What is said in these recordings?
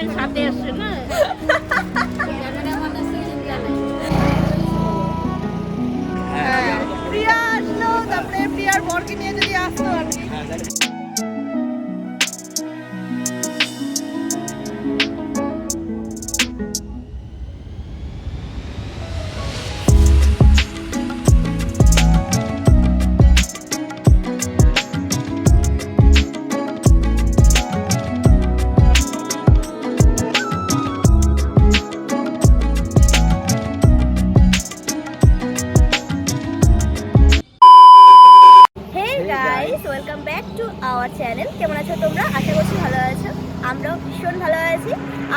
Cameraman সাথে আসছে না cameraman welcome back to our channel কেমন আছো তোমরা? আশা করছি ভালো আছো। আমরাও ভীষণ ভালো আছি।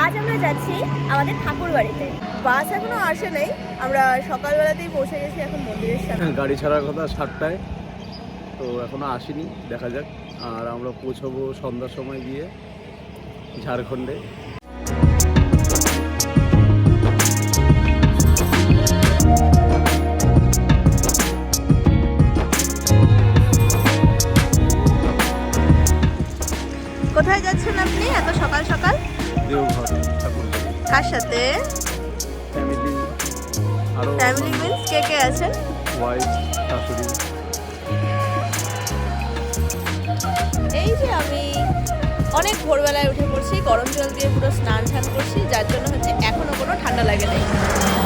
আজ আমরা যাচ্ছি আমাদের ঠাকুর বাড়িতে। বাস এখনও আসে নাই। আমরা সকালবেলাতেই পৌঁছে গেছি এখন মন্দিরের সামনে। গাড়ি ছাড়ার কথা সাতটায়। তো এখনও আসেনি, দেখা যাক। আর আমরা পৌঁছবো সন্ধ্যার সময় গিয়ে ঝাড়খণ্ডে। কার সাথে? ফ্যামিলি মিন্স কে কে আছেন ওয়াইফ শাশুড়ি। এই যে আমি অনেক ভোরবেলায় উঠে পড়ছি গরম জল দিয়ে পুরো স্নান টান করছি যার জন্য হচ্ছে এখনও কোনো ঠান্ডা লাগে নাই।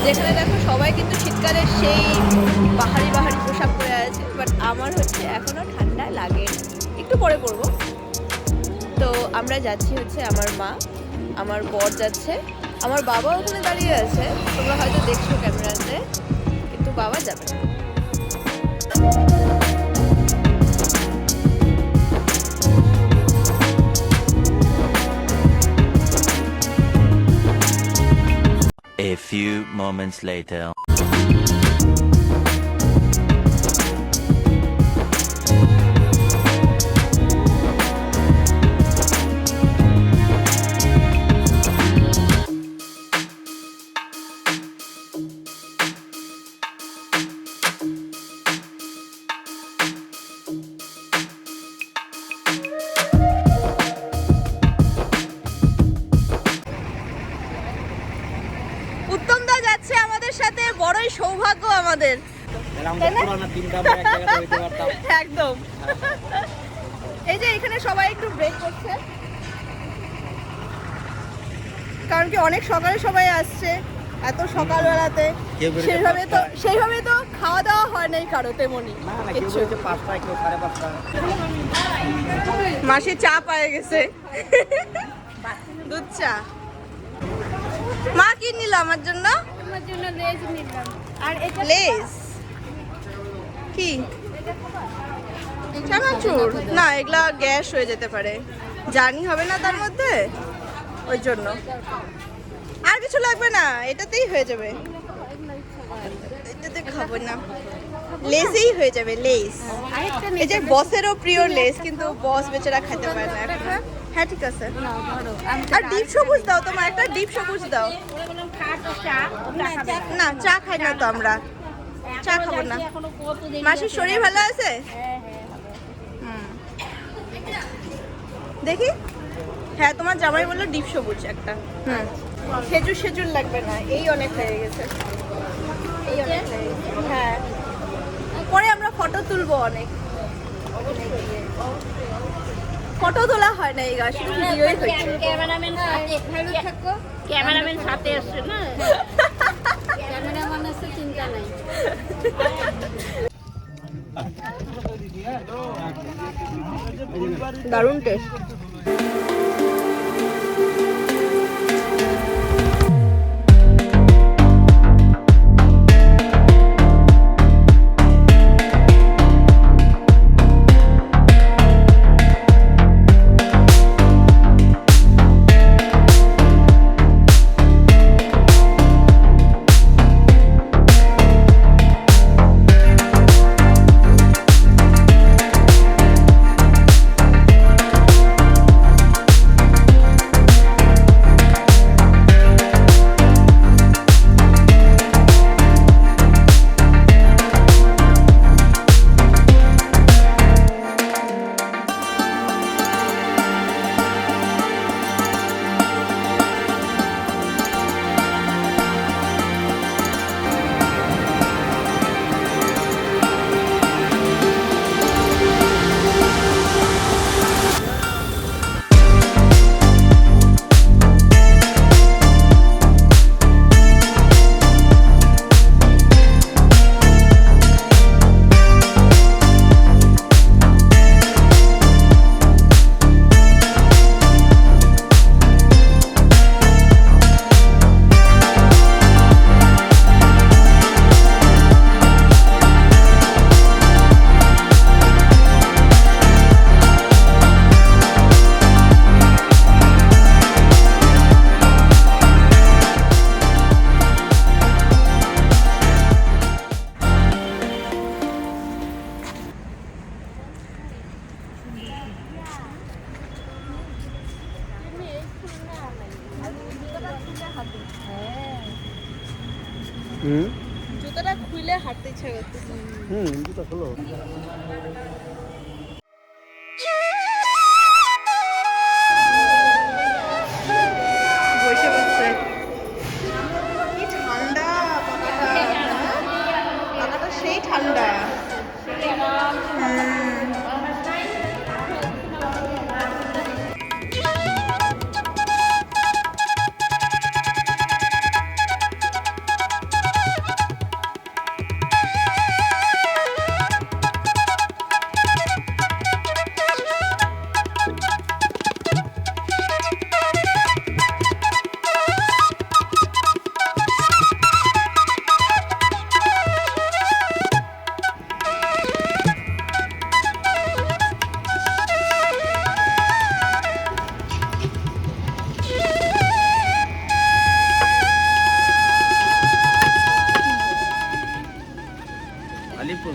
যেখানে দেখো সবাই কিন্তু শীতকালে সেই পাহাড়ি পাহাড়ি পোশাক পরে আছে বাট আমার হচ্ছে এখনও ঠান্ডা লাগে। একটু পরে পরবো। তো আমরা যাচ্ছি হচ্ছে আমার মা আমার বর যাচ্ছে। আমার বাবা ওখানে দাঁড়িয়ে আছে তোমরা হয়তো দেখছ ক্যামেরাতে, কিন্তু বাবা যাবে না A few moments later. আমাদের সাথে বড়ই সৌভাগ্য আমাদের। একদম। এই যে এখানে সবাই একটু ব্রেক করছে। কারণ কি অনেক সকালে সবাই আসছে এত সকালবেলাতে। সেইভাবে তো সেইভাবে তো খাওয়া দাওয়া হয় নাই কারও কিচ্ছু। মাসি চা পায়ে গেছে। দুধ চা। মা কি নিল আমার জন্য? আমার জন্য লেজ নিলাম। আর এটা লেস কি? চানাচুর না এগুলা গ্যাস হয়ে যেতে পারে। জার্নি হবে না তার মধ্যে? ওই জন্য। আর কিছু লাগবে না এটাতেই হয়ে যাবে। এটাতে খাব না। লেসেই হয়ে যাবে লেস এই যে বসেরও প্রিয় লেস কিন্তু বস বেচারা খেতে পারে না হ্যাঁ ঠিক আছে। আর ডিপ সবুজ দাও তোমার একটা ডিপ সবুজ দাও। না, চা খাই না তো আমরা। চা খাব না। মাসির শরীর ভালো আছে। দেখি। হ্যাঁ তোমার জামাই বলল ডিপ সবুজ একটা। হুম। খেজুর সেজুর লাগবে না, এই অনেক হয়ে গেছে। এই অনেক হ্যাঁ পরে আমরা ফটো তুলবো অনেক। ফটো তোলা হয় না এই গাছ ক্যামেরাম্যান থাকো। ক্যামেরাম্যান সাথে আসছে না? ক্যামেরাম্যান আসছে চিন্তা নাই। দারুণ টেস্ট হুম? জুতোটা খুলে হাঁটতে ইচ্ছা করতেছে। হুম জুতা খোলো।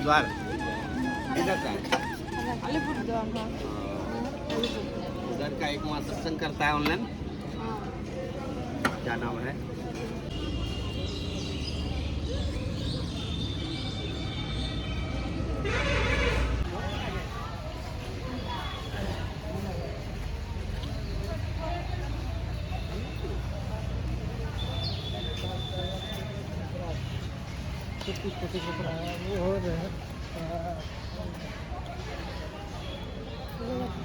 द्वार इधर का उधर का एक वहाँ सत्संग करता है। ऑनलाइन हाँ। क्या नाम है? तो कुछ कुछ हो रहा है हो रहा है।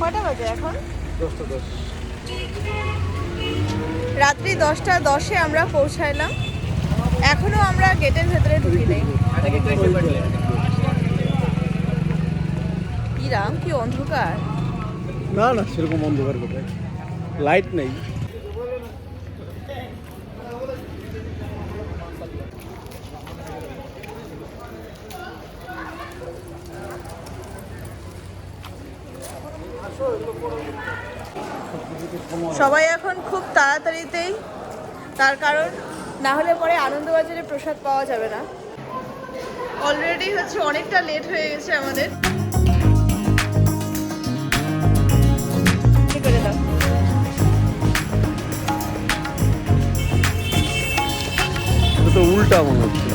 কয়টা বাজে এখন? দশটা দশ। রাত্রি দশটা দশে আমরা পৌঁছাইলাম। এখনও আমরা গেটের ভেতরে ঢুকি নেই। কি রাম কি অন্ধকার? না না সেরকম অন্ধকার কোথায়? লাইট নেই সবাই এখন খুব তাড়াতাড়িতেই তার কারণ, না হলে পরে আনন্দবাজারে প্রসাদ পাওয়া যাবে না। অলরেডি হচ্ছে অনেকটা লেট হয়ে গেছে আমাদের। তো উল্টা মনে হচ্ছে।